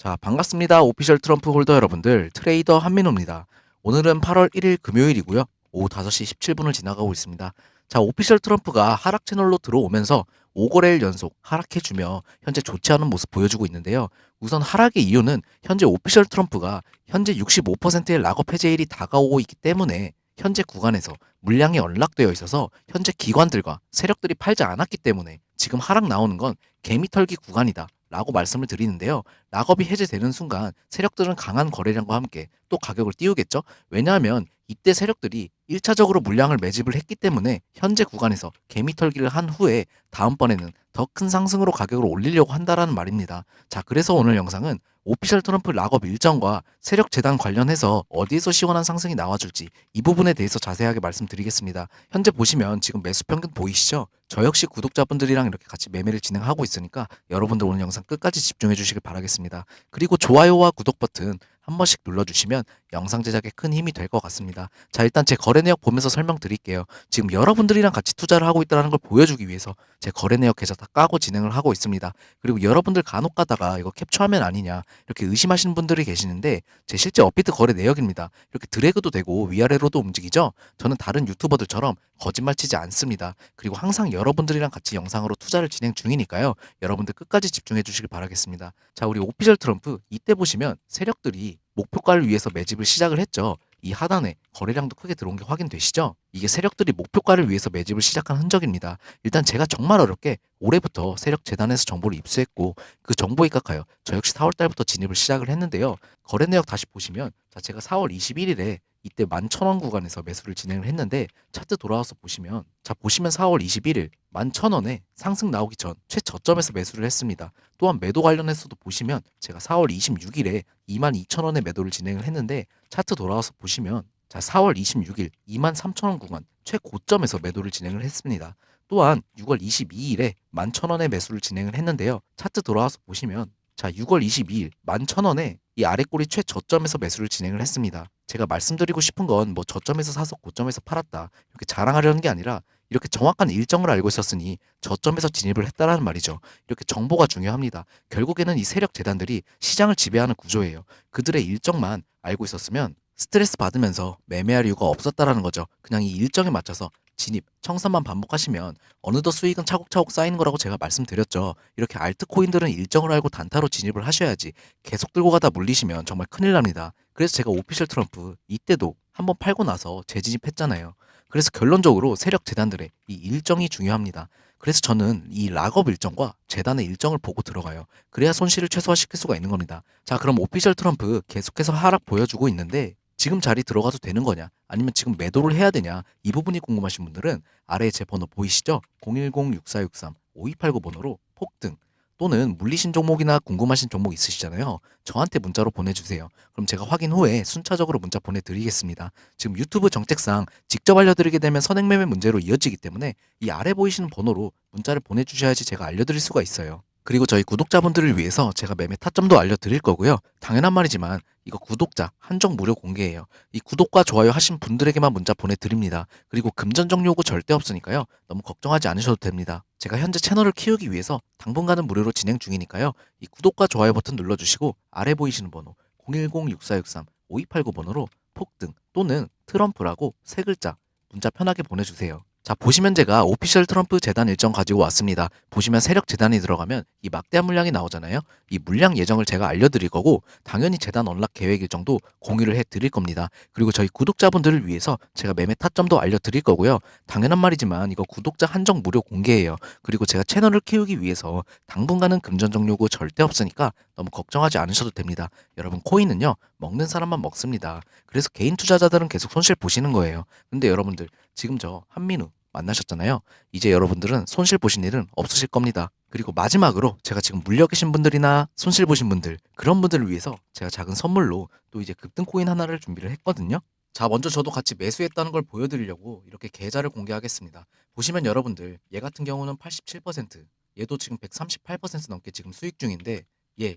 자, 반갑습니다. 오피셜 트럼프 홀더 여러분들, 트레이더 한민호입니다. 오늘은 8월 1일 금요일이고요. 오후 5시 17분을 지나가고 있습니다. 자, 오피셜 트럼프가 하락 채널로 들어오면서 5거래일 연속 하락해주며 현재 좋지 않은 모습 보여주고 있는데요. 우선 하락의 이유는 현재 오피셜 트럼프가 현재 65%의 락업 해제일이 다가오고 있기 때문에 현재 구간에서 물량이 언락되어 있어서 현재 기관들과 세력들이 팔지 않았기 때문에 지금 하락 나오는 건 개미 털기 구간이다. 라고 말씀을 드리는데요. 락업이 해제되는 순간 세력들은 강한 거래량과 함께 또 가격을 띄우겠죠. 왜냐하면 이때 세력들이 1차적으로 물량을 매집을 했기 때문에 현재 구간에서 개미 털기를 한 후에 다음번에는 더 큰 상승으로 가격을 올리려고 한다라는 말입니다. 자, 그래서 오늘 영상은 오피셜 트럼프 락업 일정과 세력 재단 관련해서 어디에서 시원한 상승이 나와줄지 이 부분에 대해서 자세하게 말씀드리겠습니다. 현재 보시면 지금 매수 평균 보이시죠? 저 역시 구독자분들이랑 이렇게 같이 매매를 진행하고 있으니까 여러분들 오늘 영상 끝까지 집중해 주시길 바라겠습니다. 그리고 좋아요와 구독 버튼 한 번씩 눌러주시면 영상 제작에 큰 힘이 될 것 같습니다. 자, 일단 제 거래 내역 보면서 설명드릴게요. 지금 여러분들이랑 같이 투자를 하고 있다는 걸 보여주기 위해서 제 거래 내역 계좌 다 까고 진행을 하고 있습니다. 그리고 여러분들 간혹 가다가 이거 캡처하면 아니냐 이렇게 의심하시는 분들이 계시는데 제 실제 업비트 거래 내역입니다. 이렇게 드래그도 되고 위아래로도 움직이죠. 저는 다른 유튜버들처럼 거짓말 치지 않습니다. 그리고 항상 여러분들이랑 같이 영상으로 투자를 진행 중이니까요. 여러분들 끝까지 집중해 주시길 바라겠습니다. 자, 우리 오피셜 트럼프 이때 보시면 세력들이 목표가를 위해서 매집을 시작을 했죠. 이 하단에 거래량도 크게 들어온 게 확인되시죠? 이게 세력들이 목표가를 위해서 매집을 시작한 흔적입니다. 일단 제가 정말 어렵게 올해부터 세력 재단에서 정보를 입수했고 그 정보에 깎아요. 저 역시 4월 달부터 진입을 시작을 했는데요. 거래 내역 다시 보시면 자 제가 4월 21일에 이때 11,000원 구간에서 매수를 진행을 했는데 차트 돌아와서 보시면 자 보시면 4월 21일 11,000원에 상승 나오기 전 최저점에서 매수를 했습니다. 또한 매도 관련해서도 보시면 제가 4월 26일에 22,000원에 매도를 진행을 했는데 차트 돌아와서 보시면 자 4월 26일 23,000원 구간 최고점에서 매도를 진행을 했습니다. 또한 6월 22일에 11,000원에 매수를 진행을 했는데요. 차트 돌아와서 보시면 자 6월 22일 11,000원에 이 아래꼬리 최저점에서 매수를 진행을 했습니다. 제가 말씀드리고 싶은 건 뭐 저점에서 사서 고점에서 팔았다 이렇게 자랑하려는 게 아니라 이렇게 정확한 일정을 알고 있었으니 저점에서 진입을 했다라는 말이죠. 이렇게 정보가 중요합니다. 결국에는 이 세력 재단들이 시장을 지배하는 구조예요. 그들의 일정만 알고 있었으면 스트레스 받으면서 매매할 이유가 없었다라는 거죠. 그냥 이 일정에 맞춰서 진입, 청산만 반복하시면 어느덧 수익은 차곡차곡 쌓이는 거라고 제가 말씀드렸죠. 이렇게 알트코인들은 일정을 알고 단타로 진입을 하셔야지 계속 들고 가다 물리시면 정말 큰일 납니다. 그래서 제가 오피셜 트럼프 이때도 한번 팔고 나서 재진입했잖아요. 그래서 결론적으로 세력 재단들의 이 일정이 중요합니다. 그래서 저는 이 락업 일정과 재단의 일정을 보고 들어가요. 그래야 손실을 최소화시킬 수가 있는 겁니다. 자, 그럼 오피셜 트럼프 계속해서 하락 보여주고 있는데 지금 자리 들어가도 되는 거냐? 아니면 지금 매도를 해야 되냐? 이 부분이 궁금하신 분들은 아래에 제 번호 보이시죠? 010-6463-5289 번호로 폭등 또는 물리신 종목이나 궁금하신 종목 있으시잖아요. 저한테 문자로 보내주세요. 그럼 제가 확인 후에 순차적으로 문자 보내드리겠습니다. 지금 유튜브 정책상 직접 알려드리게 되면 선행매매 문제로 이어지기 때문에 이 아래 보이시는 번호로 문자를 보내주셔야지 제가 알려드릴 수가 있어요. 그리고 저희 구독자분들을 위해서 제가 매매 타점도 알려드릴 거고요. 당연한 말이지만 이거 구독자 한정 무료 공개예요. 이 구독과 좋아요 하신 분들에게만 문자 보내드립니다. 그리고 금전 정리 요구 절대 없으니까요. 너무 걱정하지 않으셔도 됩니다. 제가 현재 채널을 키우기 위해서 당분간은 무료로 진행 중이니까요. 이 구독과 좋아요 버튼 눌러주시고 아래 보이시는 번호 010-6463-5289 번호로 폭등 또는 트럼프라고 세 글자 문자 편하게 보내주세요. 자, 보시면 제가 오피셜 트럼프 재단 일정 가지고 왔습니다. 보시면 세력 재단이 들어가면 이 막대한 물량이 나오잖아요. 이 물량 예정을 제가 알려드릴 거고 당연히 재단 언락 계획 일정도 공유를 해드릴 겁니다. 그리고 저희 구독자분들을 위해서 제가 매매 타점도 알려드릴 거고요. 당연한 말이지만 이거 구독자 한정 무료 공개예요. 그리고 제가 채널을 키우기 위해서 당분간은 금전 정요구 절대 없으니까 너무 걱정하지 않으셔도 됩니다. 여러분 코인은요 먹는 사람만 먹습니다. 그래서 개인 투자자들은 계속 손실 보시는 거예요. 근데 여러분들 지금 저 한민우 만나셨잖아요. 이제 여러분들은 손실 보신 일은 없으실 겁니다. 그리고 마지막으로 제가 지금 물려 계신 분들이나 손실 보신 분들 그런 분들을 위해서 제가 작은 선물로 또 이제 급등 코인 하나를 준비를 했거든요. 자, 먼저 저도 같이 매수했다는 걸 보여드리려고 이렇게 계좌를 공개하겠습니다. 보시면 여러분들 얘 같은 경우는 87%, 얘도 지금 138% 넘게 지금 수익 중인데 얘